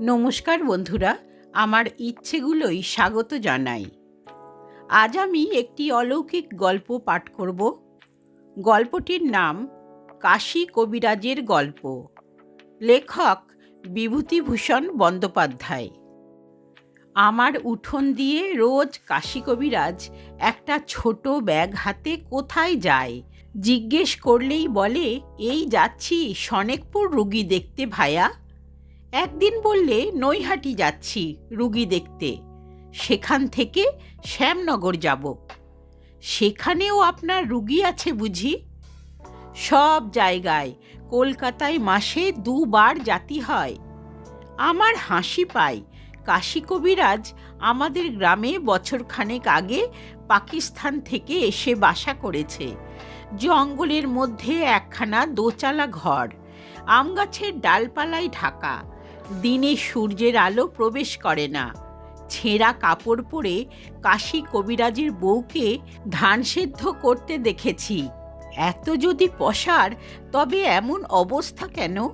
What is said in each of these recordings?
নমস্কার বন্ধুরা, আমার ইচ্ছেগুলোই স্বাগত জানাই। আজ আমি একটি অলৌকিক গল্প পাঠ করব। গল্পটির নাম কাশী কবিরাজের গল্প। লেখক বিভূতিভূষণ বন্দ্যোপাধ্যায়। আমার উঠোন দিয়ে রোজ কাশী কবিরাজ একটা ছোট ব্যাগ হাতে কোথায় যায়? জিজ্ঞেস করলেই বলে, এই যাচ্ছি সনেকপুর রুগী দেখতে ভায়া। একদিন বললে, নৈহাটি যাচ্ছি রুগী দেখতে। সেখান থেকে শ্যামনগর যাব। সেখানেও আপনার রুগী আছে বুঝি? সব জায়গায়। কলকাতায় মাসে দুবার জাতি হয়। আমার হাসি পায় কাশী কবিরাজ আমাদের গ্রামে বছরখানেক আগে পাকিস্তান থেকে এসে বাসা করেছে। জঙ্গলের মধ্যে একখানা দোচালা ঘর। আম গাছের ডালপালায় ঢাকা। দিনে সূর্যের আলো প্রবেশ করে না। ছেঁড়া কাপড় পরে কাশী কবিরাজের বউকে ধান সেদ্ধ করতে দেখেছি। এত যদি পসার, তবে এমন অবস্থা কেন?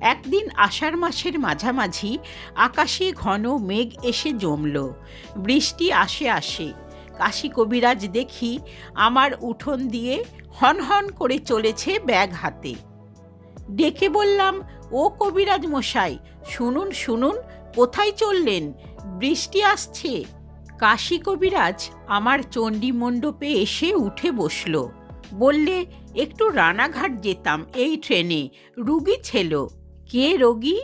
একদিন আষাঢ় মাসের মাঝামাঝি আকাশে ঘন মেঘ এসে জমল। বৃষ্টি আসে আসে। কাশী কবিরাজ দেখি আমার উঠোন দিয়ে হনহন করে চলেছে ব্যাগ হাতে। ডেকে বললাম ও কবিরাজ মশাই, শুনুন শুনুন, কোথায় চললেন? বৃষ্টি আসছে। কাশী কবিরাজ আমার চণ্ডী মণ্ডপে এসে উঠে বসল। বললে, একটু রানাঘাট যেতাম এই ট্রেনে, রুগী ছিল। কে রোগী?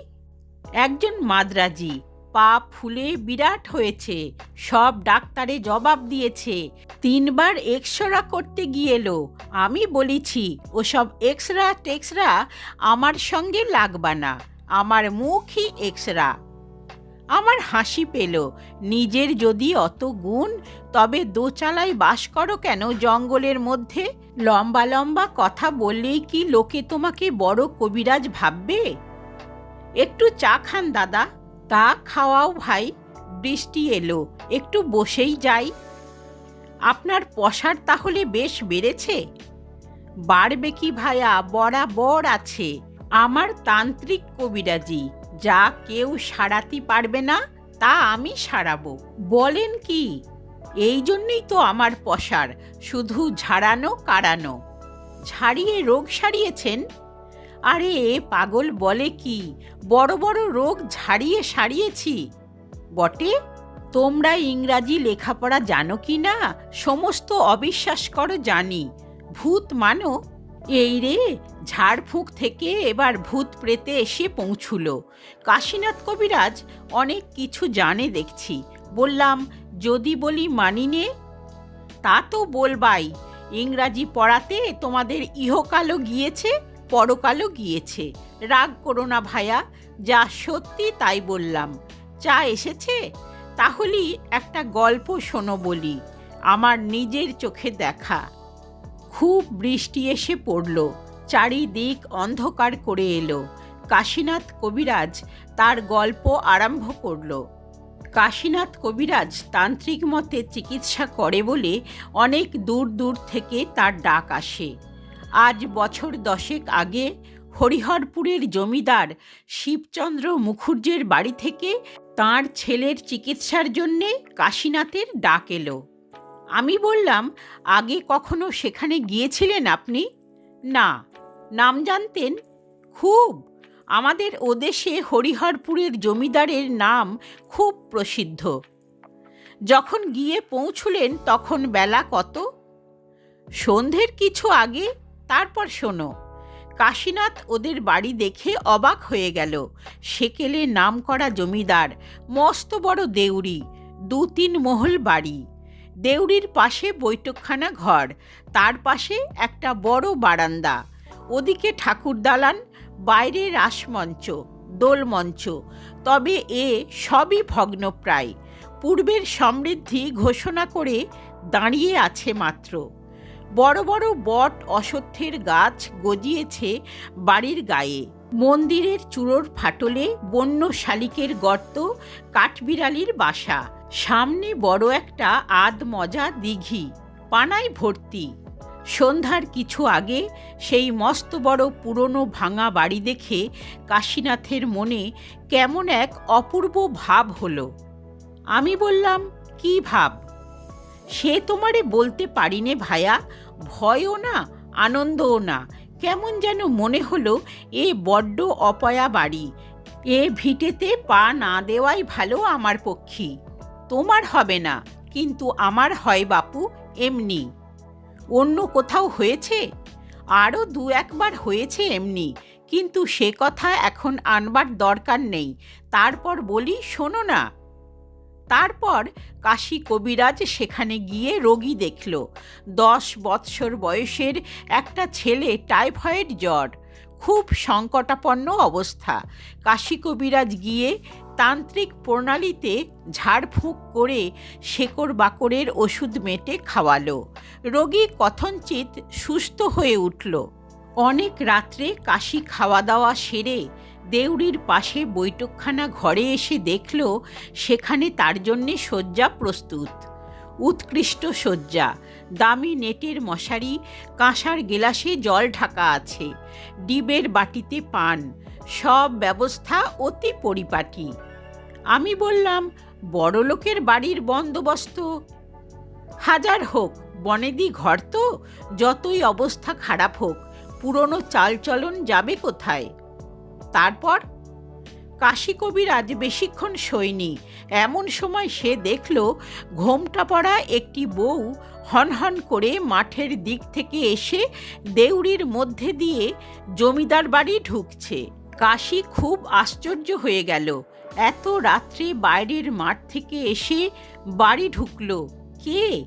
একজন মাদ্রাজি। পা ফুলে বিরাট হয়েছে। সব ডাক্তারে জবাব দিয়েছে, তিনবার এক্সরা করতে গিয়েলো। আমি বলেছি, ওসব এক্সরা টেক্সরা আমার সঙ্গে লাগবা না। আমার মুখই এক্সরা। আমার হাসি পেল, নিজের যদি অত গুণ, তবে দোচালায় বাস করো কেন জঙ্গলের মধ্যে? লম্বা লম্বা কথা বললেই কি লোকে তোমাকে বড় কবিরাজ ভাববে? একটু চা খান, দাদা। তা খাওয়াও ভাই, বৃষ্টি এলো, একটু বসেই যাই। আপনার পসার তাহলে বেশ বেড়েছে? বাড়বে কি ভায়া, বরাবর আছে। আমার তান্ত্রিক কবিরাজি, যা কেউ সারাতে পারবে না, তা আমি সারাবো। বলেন কি? এই জন্যই তো আমার পসার, শুধু ঝাড়ানো, কাড়ানো। ছাড়িয়ে রোগ সারিয়েছেন? আরে, পাগল বলে কি? বড় বড় রোগ ঝাড়িয়ে সারিয়েছি। বটে, তোমরা ইংরাজি লেখাপড়া জানো কি না? সমস্ত অবিশ্বাস করো জানি। ভূত মানো? এই রে, ঝাড়ফুঁক থেকে এবার ভূত প্রেতে এসে পৌঁছুল। কাশীনাথ কবিরাজ অনেক কিছু জানে দেখছি। বললাম, যদি বলি মানি নে? তা তো বলবাই। ইংরাজি পড়াতে তোমাদের ইহকালও গিয়েছে। পরকালও গিয়েছে। রাগ করো না ভায়া, যা সত্যি তাই বললাম। চা এসেছে? তাহলেই একটা গল্প শোনো বলি, আমার নিজের চোখে দেখা। খুব বৃষ্টি এসে পড়ল, চারিদিক অন্ধকার করে এলো। কাশীনাথ কবিরাজ তার গল্প আরম্ভ করল। কাশীনাথ কবিরাজ তান্ত্রিক মতে চিকিৎসা করে বলে অনেক দূর দূর থেকে তার ডাক আসে। আজ বছর দশেক আগে হরিহরপুরের জমিদার শিবচন্দ্র মুখুর্জের বাড়ি থেকে তার ছেলের চিকিৎসার জন্যে কাশীনাথের ডাক এলো। আমি বললাম, আগে কখনো সেখানে গিয়েছিলেন আপনি? না। নাম জানতেন? খুব। আমাদের ওদেশে হরিহরপুরের জমিদারের নাম খুব প্রসিদ্ধ। যখন গিয়ে পৌঁছলেন তখন বেলা কত? সন্ধ্যের কিছু আগে তারপর শোনো। কাশীনাথ ওদের বাড়ি দেখে অবাক হয়ে গেল। সেকেলে নাম করা জমিদার, মস্ত বড় দেউরি দু তিন মহল বাড়ি। দেউরির পাশে বৈঠকখানা ঘর, তার পাশে একটা বড় বারান্দা। ওদিকে ঠাকুর দালান, বাইরে রাসমঞ্চ, দোলমঞ্চ। তবে এ সবই ভগ্নপ্রায়। পূর্বের সমৃদ্ধি ঘোষণা করে দাঁড়িয়ে আছে মাত্র। বড় বড় বট অশ্বত্থের গাছ গজিয়েছে বাড়ির গায়ে। মন্দিরের চূড়োর ফাটলে বন্য শালিকের গর্ত, কাঠবিড়ালির বাসা। সামনে বড় একটা আদ মজা দিঘি, পানায় ভর্তি। সন্ধ্যার কিছু আগে সেই মস্ত বড় পুরনো ভাঙা বাড়ি দেখে কাশীনাথের মনে কেমন এক অপূর্ব ভাব হলো। আমি বললাম, কি ভাব? সে তোমারে বলতে পারিনে ভায়া, ভয়ও না, আনন্দও না। কেমন যেন মনে হলো এ বড্ড অপয়া বাড়ি। এ ভিটেতে পা না দেওয়াই ভালো আমার পক্ষী। তোমার হবে না, কিন্তু আমার হয় বাপু, এমনি। অন্য কোথাও হয়েছে? আরও দু একবার হয়েছে এমনি, কিন্তু সে কথা এখন আনবার দরকার নেই। তারপর বলি, শোনো না তারপর কাশী কবিরাজ সেখানে গিয়ে রোগী দেখল। দশ বৎসর বয়সের একটা ছেলে টাইফয়েড জ্বর। খুব সংকটাপন্ন অবস্থা। কাশী কবিরাজ গিয়ে তান্ত্রিক প্রণালীতে ঝাড়ফুঁক করে শেকড় বাকড়ের ওষুধ মেটে খাওয়ালো। রোগী কথঞ্চিত সুস্থ হয়ে উঠল। অনেক রাত্রে কাশি খাওয়া দাওয়া সেরে দেউড়ির পাশে বৈঠকখানা ঘরে এসে দেখল সেখানে তার জন্যে শয্যা প্রস্তুত। উৎকৃষ্ট শয্যা, দামি নেটের মশারি, কাঁসার গেলাসে জল ঢাকা আছে, ডিবের বাটিতে পান, সব ব্যবস্থা অতি পরিপাটি। আমি বললাম, বড়লোকের বাড়ির বন্দোবস্ত? হাজার হোক, বনেদি ঘর তো, যতই অবস্থা খারাপ হোক, পুরনো চালচলন যাবে কোথায়? তারপর কাশী কবিরাজ বেশিক্ষণ শোয়নি। এমন সময় সে দেখল, ঘোমটা পড়া একটি বউ হনহন করে মাঠের দিক থেকে এসে দেউড়ির মধ্যে দিয়ে জমিদার বাড়ি ঢুকছে। কাশি খুব আশ্চর্য হয়ে গেল। এত রাত্রে বাইরের মাঠ থেকে এসে বাড়ি ঢুকলো। কে?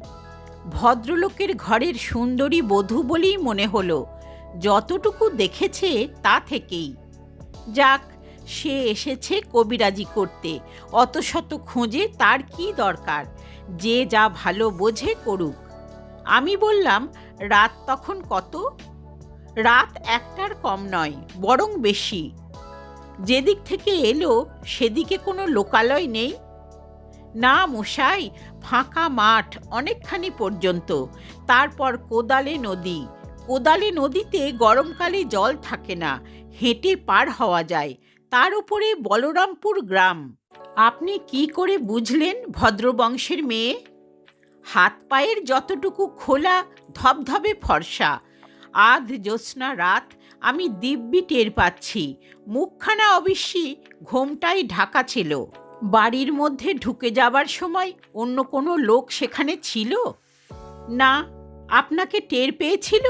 ভদ্রলোকের ঘরের সুন্দরী বধূ বলেই মনে হলো। যতটুকু দেখেছে তা থেকেই। যাক, সে এসেছে কবিরাজি করতে। অত শত খোঁজে তার কি দরকার? যে যা ভালো বোঝে করুক। আমি বললাম, রাত তখন কত? রাত একটার কম নয়, বরং বেশি। যেদিক থেকে এলো, সেদিকে কোনো লোকালয় নেই। না মশাই, ফাঁকা মাঠ অনেকখানি পর্যন্ত। তারপর কোদালে নদী। কোদালে নদীতে গরমকালে জল থাকে না, হেঁটে পার হওয়া যায়। তার উপরে বলরামপুর গ্রাম। আপনি কি করে বুঝলেন ভদ্রবংশের মেয়ে? হাত পায়ের যতটুকু খোলা, ধবধবে ফর্সা। আধ জ্যোৎস্না রাত আমি দিব্যি টের পাচ্ছি। মুখখানা অবশ্যই ঘোমটাই ঢাকা ছিল। বাড়ির মধ্যে ঢুকে যাবার সময় অন্য কোনো লোক সেখানে ছিল? না আপনাকে টের পেয়েছিল?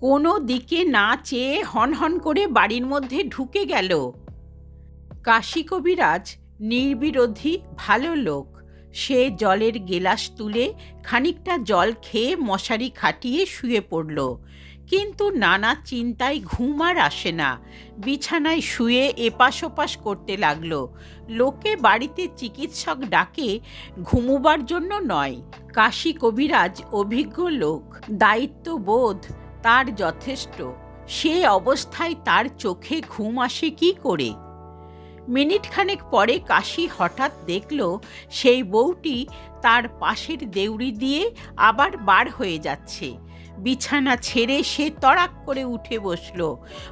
কোনো দিকে না চেয়ে হনহন করে বাড়ির মধ্যে ঢুকে গেল। কাশী কবিরাজ নির্বিরোধী, ভালো লোক। সে জলের গেলাস তুলে খানিকটা জল খেয়ে মশারি খাটিয়ে শুয়ে পড়ল। কিন্তু নানা চিন্তায় ঘুম আর আসে না। বিছানায় শুয়ে এপাশ ওপাশ করতে লাগল। লোকে বাড়িতে চিকিৎসক ডাকে, ঘুমোবার জন্য নয়। কাশী কবিরাজ অভিজ্ঞ লোক। দায়িত্ববোধ তার যথেষ্ট। সে অবস্থায় তার চোখে ঘুম আসে কি করে? মিনিটখানেক পরে কাশি হঠাৎ দেখল, সেই বউটি তার পাশের দেউড়ি দিয়ে আবার বার হয়ে যাচ্ছে। বিছানা ছেড়ে সে তড়াক করে উঠে বসল।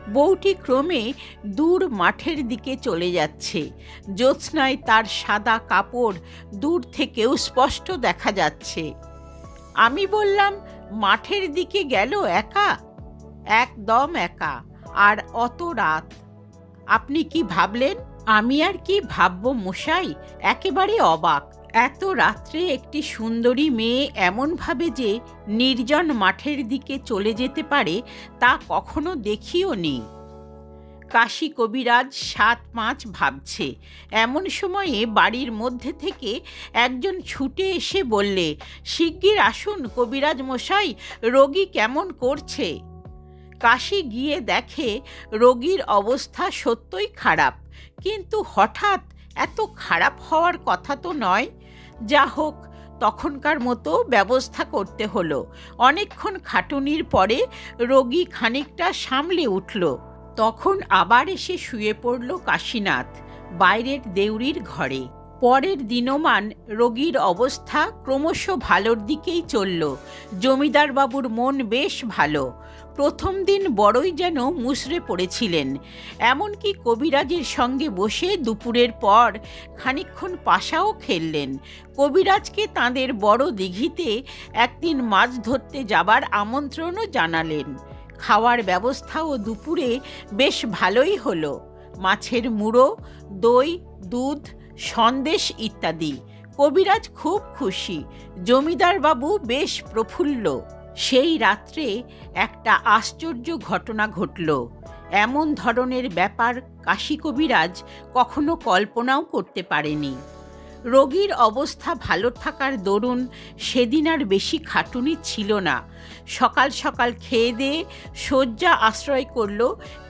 বউটি ক্রমে দূর মাঠের দিকে চলে যাচ্ছে। জ্যোৎস্নায় তার সাদা কাপড় দূর থেকেও স্পষ্ট দেখা যাচ্ছে। আমি বললাম, মাঠের দিকে গেল একা? একদম একা, আর অত রাত। আপনি কি ভাবলেন? আমি আর কি ভাববো মশাই? একেবারে অবাক। এত রাত্রে একটি সুন্দরী মেয়ে এমনভাবে যে নির্জন মাঠের দিকে চলে যেতে পারে, তা কখনো দেখিও নি। কাশী কবিরাজ সাত পাঁচ ভাবছে। এমন সময়ে বাড়ির মধ্যে থেকে একজন ছুটে এসে বললে, শিগগির আসুন কবিরাজ মশাই, রোগী কেমন করছে? কাশি গিয়ে দেখে, রোগীর অবস্থা সত্যই খারাপ। কিন্তু হঠাৎ এত খারাপ হওয়ার কথা তো নয়। যা হোক, তখনকার মতো ব্যবস্থা করতে হলো। অনেকক্ষণ খাটুনির পরে রোগী খানিকটা সামলে উঠল। তখন আবার এসে শুয়ে পড়ল কাশীনাথ, বাইরের দেউরির ঘরে। পরের দিনমান রোগীর অবস্থা ক্রমশ ভালোর দিকেই চলল। জমিদার বাবুর মন বেশ ভালো। প্রথম দিন বড়ই যেন মুসড়ে পড়েছিলেন। এমনকি কবিরাজের সঙ্গে বসে দুপুরের পর খানিকক্ষণ পাশাও খেললেন। কবিরাজকে তাঁদের বড় দিঘিতে একদিন মাছ ধরতে যাবার আমন্ত্রণও জানালেন। খাওয়ার ব্যবস্থাও দুপুরে বেশ ভালোই হলো। মাছের মুড়ো, দই, দুধ, সন্দেশ ইত্যাদি। কবিরাজ খুব খুশি। জমিদার বাবু বেশ প্রফুল্ল। সেই রাত্রে একটা আশ্চর্য ঘটনা ঘটল। এমন ধরনের ব্যাপার কাশী কবিরাজ কখনো কল্পনাও করতে পারেনি। রোগীর অবস্থা ভালো থাকার দরুন সেদিন আর বেশি খাটুনি ছিল না। সকাল সকাল খেয়ে দিয়ে শয্যা আশ্রয় করল,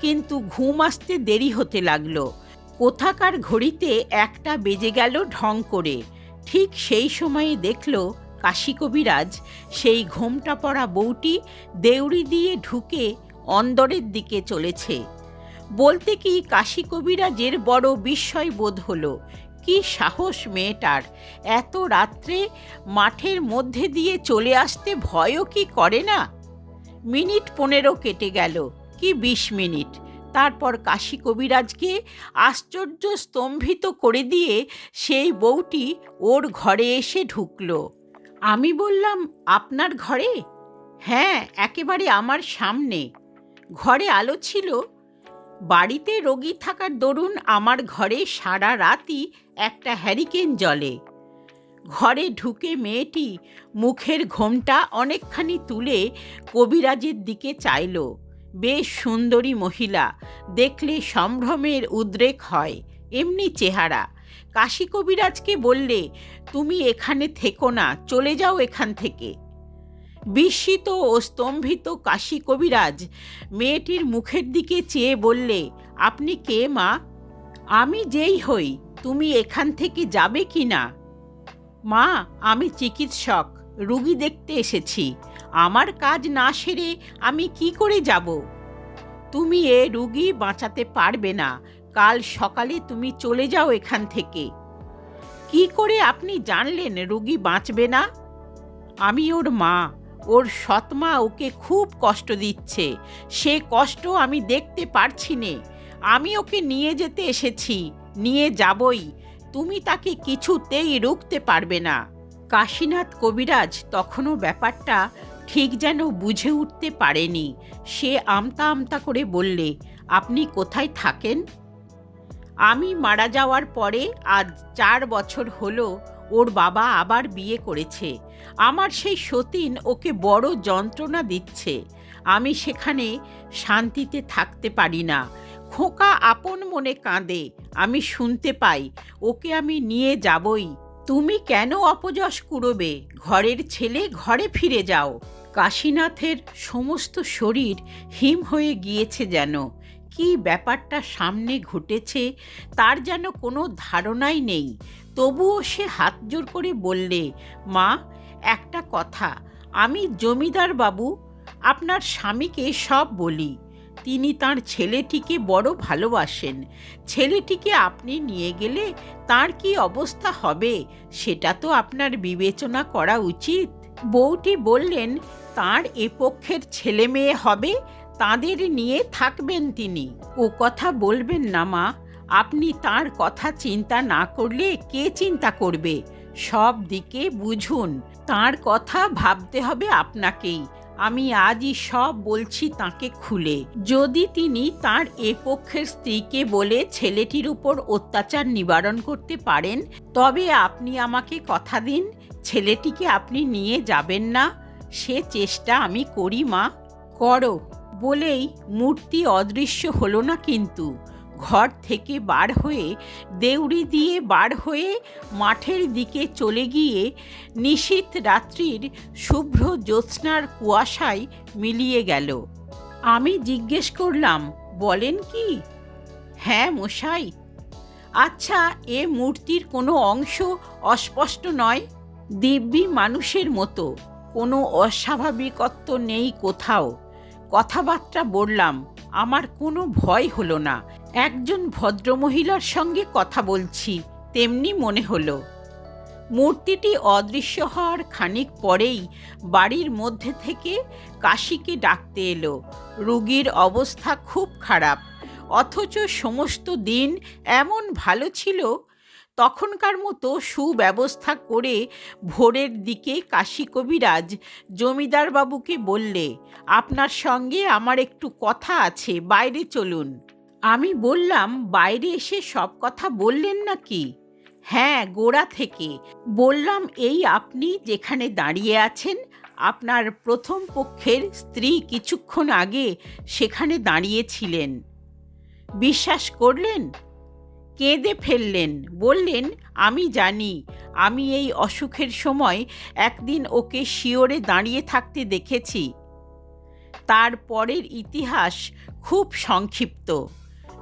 কিন্তু ঘুম আসতে দেরি হতে লাগল। কোথাকার ঘড়িতে একটা বেজে গেল ঢং করে। ঠিক সেই সময়ে দেখল কাশী কবিরাজ সেই ঘোমটা পড়া বউটি দেউড়ি দিয়ে ঢুকে অন্দরের দিকে চলেছে। বলতে কি কাশী কবিরাজের বড় বিস্ময় বোধ হলো? কি সাহস মেয়েটার? এত রাত্রে মাঠের মধ্যে দিয়ে চলে আসতে ভয়ও কি করে না? মিনিট পনেরো কেটে গেল। কি বিশ মিনিট? তারপর কাশী কবিরাজকে আশ্চর্য স্তম্ভিত করে দিয়ে সেই বউটি ওর ঘরে এসে ঢুকল। আমি বললাম, আপনার ঘরে? হ্যাঁ একেবারে আমার সামনে। ঘরে আলো ছিল। বাড়িতে রোগী থাকার দরুন আমার ঘরে সারা রাতই একটা হ্যারিকেন জলে ঘরে ঢুকে মেয়েটি মুখের ঘোমটা অনেকখানি তুলে কবিরাজের দিকে চাইল। বেশ সুন্দরী মহিলা, দেখলে সম্ভ্রমের উদ্রেক হয়, এমনি চেহারা। কাশী কবিরাজকে বললে, তুমি এখানে থেকো না, চলে যাও এখান থেকে। বিস্মিত ও স্তম্ভিত কাশী কবিরাজ মেয়েটির মুখের দিকে চেয়ে বললে, আপনি কে, মা? আমি যেই হই, তুমি এখান থেকে যাবে কি না? মা, আমি চিকিৎসক, রুগী দেখতে এসেছি। আমার কাজ না সেরে আমি কি করে যাব? তুমি এ রুগী বাঁচাতে পারবে না কাল সকালে তুমি চলে যাও এখান থেকে। কি করে আপনি জানলেন রুগী বাঁচবে না? আমি ওর মা, ওর সৎমা ওকে খুব কষ্ট দিচ্ছে। সে কষ্ট আমি দেখতে পারছি নে। আমি ওকে নিয়ে যেতে এসেছি, নিয়ে যাবই। তুমি তাকে কিছুতেই রুখতে পারবে না। কাশীনাথ কবিরাজ তখনও ব্যাপারটা ঠিক যেন বুঝে উঠতে পারেনি। সে আমতা আমতা করে বললে, আপনি কোথায় থাকেন? আমি মারা যাওয়ার পরে আজ চার বছর হলো ওর বাবা আবার বিয়ে করেছে। আমার সেই সতীন ওকে বড় যন্ত্রণা দিচ্ছে। আমি সেখানে শান্তিতে থাকতে পারি না। খোকা আপন মনে কাঁদে। আমি শুনতে পাই, ওকে আমি নিয়ে যাবই। তুমি কেন অপযশ কুড়োবে? ঘরের ছেলে ঘরে ফিরে যাও। কাশীনাথের সমস্ত শরীর হিম হয়ে গিয়েছে যেন। কি ব্যাপারটা সামনে ঘটেছে তার যেন কোনো ধারণাই নেই। তবুও সে হাত জোর করে বললে, মা, একটা কথা। আমি জমিদার বাবু, আপনার স্বামীকে সব বলি। তিনি তার ছেলেটিকে বড় ভালোবাসেন। ছেলেটিকে আপনি নিয়ে গেলে তার কি অবস্থা হবে, সেটা তো আপনার বিবেচনা করা উচিত। বউটি বললেন, তার এ পক্ষের ছেলে মেয়ে হবে তাদের নিয়ে থাকবেন তিনি। ও কথা বলবেন না মা, আপনি তার কথা চিন্তা না করলে কে চিন্তা করবে? সব দিকে বুঝুন, তার কথা ভাবতে হবে আপনাকেই। আমি আজই সব বলছি তাকে খুলে। যদি তিনি তার এ পক্ষের স্ত্রীকে বলে ছেলেটির উপর অত্যাচার নিবারণ করতে পারেন, তবে আপনি আমাকে কথা দিন, ছেলেটিকে আপনি নিয়ে যাবেন না। সে চেষ্টা আমি করি মা। করো। বলেই মূর্তি অদৃশ্য হলো না কিন্তু। ঘর থেকে বার হয়ে, দেউড়ি দিয়ে বার হয়ে মাঠের দিকে চলে গিয়ে নিশীত রাত্রির শুভ্র জ্যোৎস্নার কুয়াশায় মিলিয়ে গেল। আমি জিজ্ঞেস করলাম, বলেন কি? হ্যাঁ মশাই। আচ্ছা এ মূর্তির কোনো অংশ অস্পষ্ট নয়? দিব্যি মানুষের মতো, কোনো অস্বাভাবিকত্ব নেই কোথাও। কথাবার্তা বললাম, আমার কোনো ভয় হলো না। একজন ভদ্রমহিলার সঙ্গে কথা বলছি, তেমনি মনে হলো। মূর্তিটি অদৃশ্য হওয়ার খানিক পরেই বাড়ির মধ্যে থেকে কাশিকে ডাকতে এলো। রুগীর অবস্থা খুব খারাপ, অথচ সমস্ত দিন এমন ভালো ছিল তখনকার মতো সুব্যবস্থা করে ভোরের দিকে কাশী কবিরাজ জমিদার বাবুকে বললে, আপনার সঙ্গে আমার একটু কথা আছে, বাইরে চলুন। আমি বললাম, বাইরে এসে সব কথা বললেন নাকি? হ্যাঁ গোড়া থেকে। বললাম, এই আপনি যেখানে দাঁড়িয়ে আছেন, আপনার প্রথম পক্ষের স্ত্রী কিছুক্ষণ আগে সেখানে দাঁড়িয়েছিলেন। বিশ্বাস করলেন? কেঁদে ফেললেন। বললেন, আমি জানি, আমি এই অসুখের সময় একদিন ওকে শিওরে দাঁড়িয়ে থাকতে দেখেছি। তার পরের ইতিহাস খুব সংক্ষিপ্ত।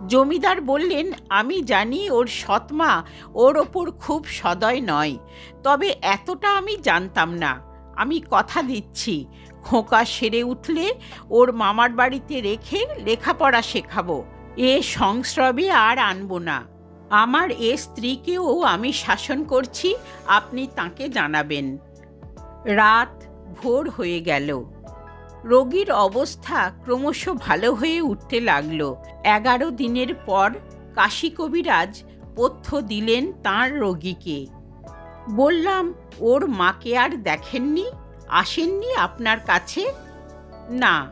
জমিদার বললেন, আমি জানি ওর সৎমা ওর ওপর খুব সদয় নয়, তবে এতটা আমি জানতাম না। আমি কথা দিচ্ছি, খোঁকা সেরে উঠলে ওর মামার বাড়িতে রেখে লেখাপড়া শেখাবো, এ সংস্রবে আর আনব না। আমার এ স্ত্রীকেও আমি শাসন করছি, আপনি তাকে জানাবেন। রাত ভোর হয়ে গেল। রোগীর অবস্থা ক্রমশ ভালো হয়ে উঠতে লাগল। এগারো দিনের পর কাশী কবিরাজ পথ্য দিলেন তাঁর রোগীকে। বললাম, ওর মাকে আর দেখেননি? আসেননি আপনার কাছে? না।